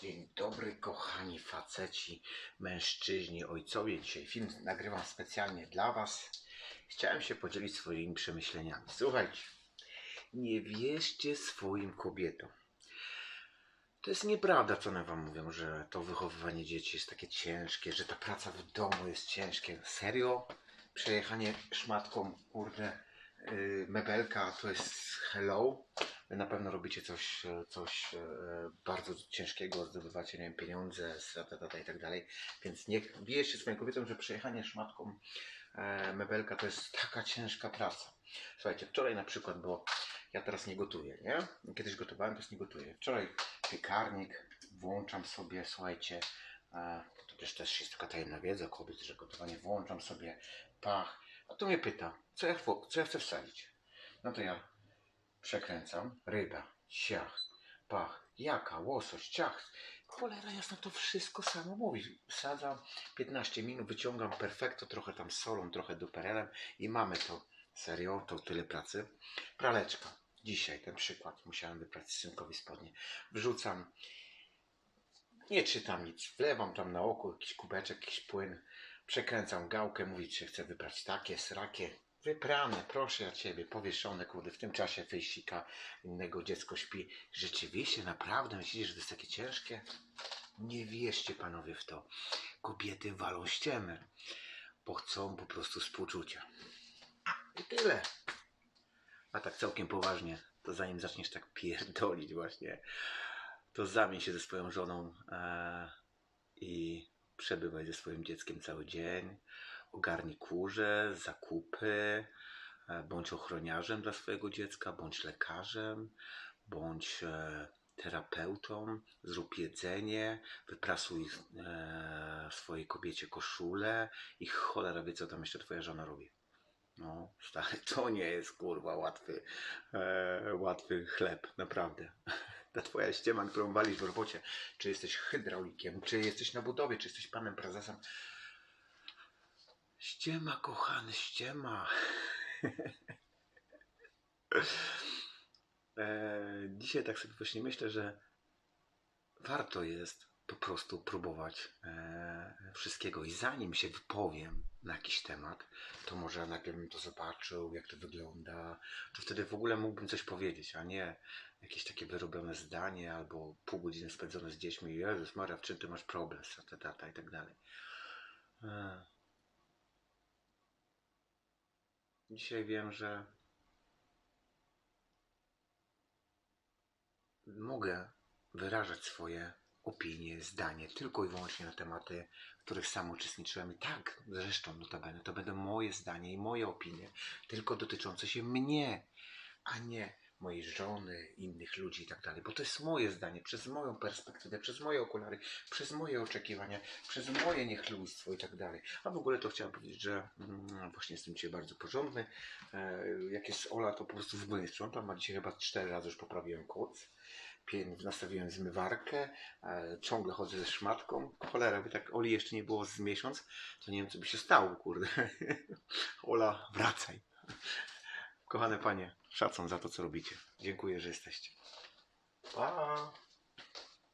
Dzień dobry, kochani faceci, mężczyźni, ojcowie. Dzisiaj film nagrywam specjalnie dla Was. Chciałem się podzielić swoimi przemyśleniami. Słuchajcie, nie wierzcie swoim kobietom. To jest nieprawda, co one Wam mówią, że to wychowywanie dzieci jest takie ciężkie, że ta praca w domu jest ciężkie. Serio? Przejechanie szmatką, kurde, yy, mebelka to jest hello? Na pewno robicie coś, e, coś e, bardzo ciężkiego, zdobywacie nie wiem, pieniądze z tata i tak dalej. Więc nie wierzcie swoim kobietom, że przejechanie szmatką e, mebelka to jest taka ciężka praca. Słuchajcie, wczoraj na przykład, bo ja teraz nie gotuję, nie? Kiedyś gotowałem, teraz nie gotuję. Wczoraj piekarnik, włączam sobie, słuchajcie, to też, też jest taka tajemna wiedza kobiet, że gotowanie włączam sobie, pach. A tu mnie pyta, co ja, co ja chcę wsadzić? No to ja Przekręcam. Ryba. Ciach. Pach. Jaka? Łosoś. Ciach. Cholera jasna, to wszystko samo mówi. Wsadzam 15 minut, wyciągam perfekto, trochę tam solą, trochę duperelem i mamy to. Serio, to tyle pracy. Praleczka. Dzisiaj ten przykład. Musiałem wyprać synkowi spodnie. Wrzucam. Nie czytam nic. Wlewam tam na oko jakiś kubeczek, jakiś płyn. Przekręcam gałkę, mówić, że chcę wybrać takie, srakie. Wyprane, proszę ja ciebie, powieszone, kurde, w tym czasie fejsika innego dziecko śpi. Rzeczywiście, naprawdę myślicie, że to jest takie ciężkie? Nie wierzcie panowie w to. Kobiety walą ściemy, bo chcą po prostu współczucia. I tyle. A tak całkiem poważnie, to zanim zaczniesz tak pierdolić właśnie, to zamień się ze swoją żoną e, i przebywaj ze swoim dzieckiem cały dzień ogarnij kurze, zakupy, e, bądź ochroniarzem dla swojego dziecka, bądź lekarzem, bądź e, terapeutą, zrób jedzenie, wyprasuj e, swojej kobiecie koszulę i cholera wie, co tam jeszcze twoja żona robi. No, stary, to nie jest kurwa łatwy, e, łatwy chleb, naprawdę. Ta twoja ściema, którą walisz w robocie, czy jesteś hydraulikiem, czy jesteś na budowie, czy jesteś panem prezesem, Ściema, kochany, ściema. e, dzisiaj tak sobie właśnie myślę, że warto jest po prostu próbować e, wszystkiego. I zanim się wypowiem na jakiś temat, to może najpierw bym to zobaczył, jak to wygląda. To wtedy w ogóle mógłbym coś powiedzieć, a nie jakieś takie wyrobione zdanie albo pół godziny spędzone z dziećmi. Jezus Maria, w czym ty masz problem? Tata, i tak dalej. Dzisiaj wiem, że mogę wyrażać swoje opinie, zdanie tylko i wyłącznie na tematy, w których sam uczestniczyłem. I tak, zresztą notabene, to będą moje zdanie i moje opinie, tylko dotyczące się mnie, a nie mojej żony, innych ludzi i tak dalej. Bo to jest moje zdanie, przez moją perspektywę, przez moje okulary, przez moje oczekiwania, przez moje niechlujstwo i tak dalej. A w ogóle to chciałem powiedzieć, że mm, właśnie jestem dzisiaj bardzo porządny. E, jak jest Ola, to po prostu w ogóle nie sprzątam, a dzisiaj chyba cztery razy już poprawiłem koc. Nastawiłem zmywarkę, e, ciągle chodzę ze szmatką. Cholera, by tak Oli jeszcze nie było z miesiąc, to nie wiem, co by się stało, kurde. Ola, wracaj. Kochane panie, szacun za to, co robicie. Dziękuję, że jesteście. Pa!